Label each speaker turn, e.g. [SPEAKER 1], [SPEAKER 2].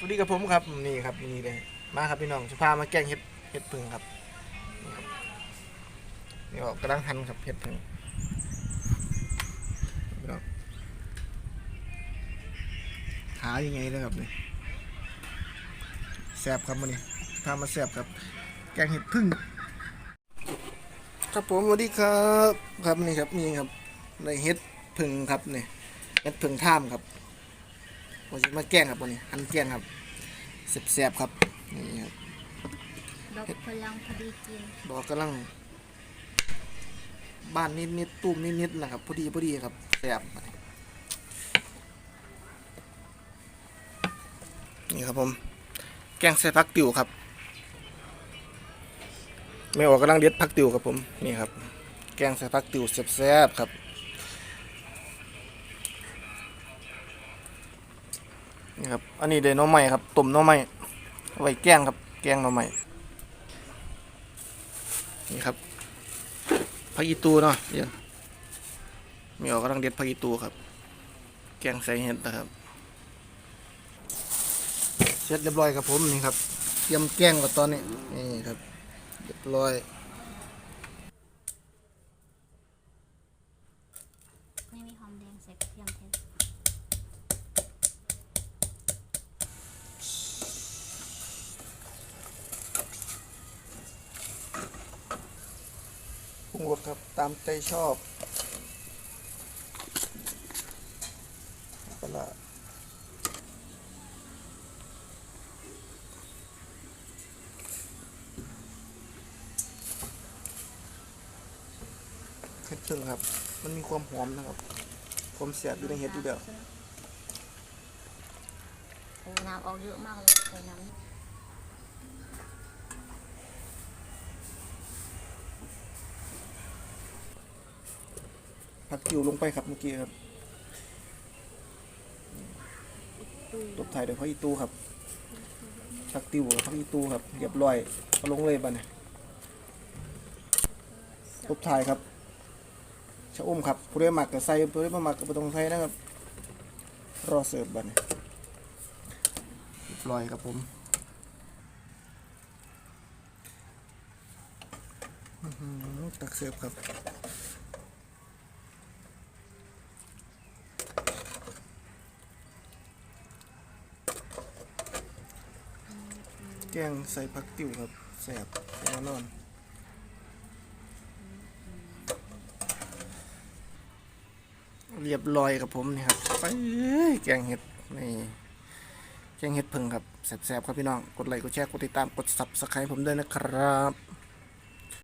[SPEAKER 1] สวัสดีกับผมครับนี่ครับนี่เลยมาครับพี่น้องจะพามาแกงเห็ดเห็ดผึ่งครับนี่ครับนี่ออกกระดังหันครับเห็ดผึ่งพี่น้องหายังไงเลยครับนี่แสบครับมันนี่พามาแสบครับ แกงเห็ดผึ่งครับผมสวัสดีครับครับนี่ครับนี่ครับในเห็ดผึ่งครับนี่เห็ดผึ่งท่ามครับ ผมจะมาแกล้งครับวันนี้อันแกล้งครับแซ่บๆครับนี่ครับ
[SPEAKER 2] ดอกพลังพอดีกิน
[SPEAKER 1] ดอกกำลัง บ้านนิดๆตุ้มนิดๆนะครับพอดีพอดีครับแซ่บนี่ครับผม แกงใส่ผักติ๋วครับไม่ออกกำลังเด็ดผักติ๋วครับผมนี่ครับ แกงใส่ผักติ๋วแซ่บๆครับ นี่ครับ อันนี้เดนอไม้ครับต้มน่อไม้ไว้แกงครับ แกงน่อไม้นี่ครับผักอีตูเนาะเดี๋ยวม่ออกกำลังเด็ดผักอีตูครับ แกงใส่เห็ดนะครับ เสร็จเรียบร้อยครับผมนี่ครับ เตรียมแกงกับตอนนี้นี่ครับ เรียบร้อย
[SPEAKER 2] รุ
[SPEAKER 1] งรสครับตามใจชอบปลาร้าเห็ดพึ่งครับ มันมีความหอมนะครับความแสบอยู่ในเห็ดอยู่แล้ว
[SPEAKER 2] โอ้น้ำออกเยอะมากเลยใส่น้
[SPEAKER 1] ผักกิ่วลงไปครับเมื่อกี้ครับตบถ่ายโดยพระอีตูครับผักติวกับพระอีตูครับเรียบร้อยเอาลงเลยบัดเนี่ยตบถ่ายครับชะอมครับผู้ได้หมักกับใส่ผู้ได้มาหมักกับไม่ต้องใส่นะครับ รอเสิร์ฟบัดเนี่ยเรียบร้อยครับผมอื้อหือตักเสิร์ฟครับ แกงใส่ผักติ๋วครับแซ่บแน่นอนเรียบร้อยครับผมนี่ครับไปแกงเห็ดนี่แกงเห็ดผึ่งครับแซ่บๆครับพี่น้อง กดไลค์กดแชร์กดติดตามกด subscribe ผมด้วยนะครับ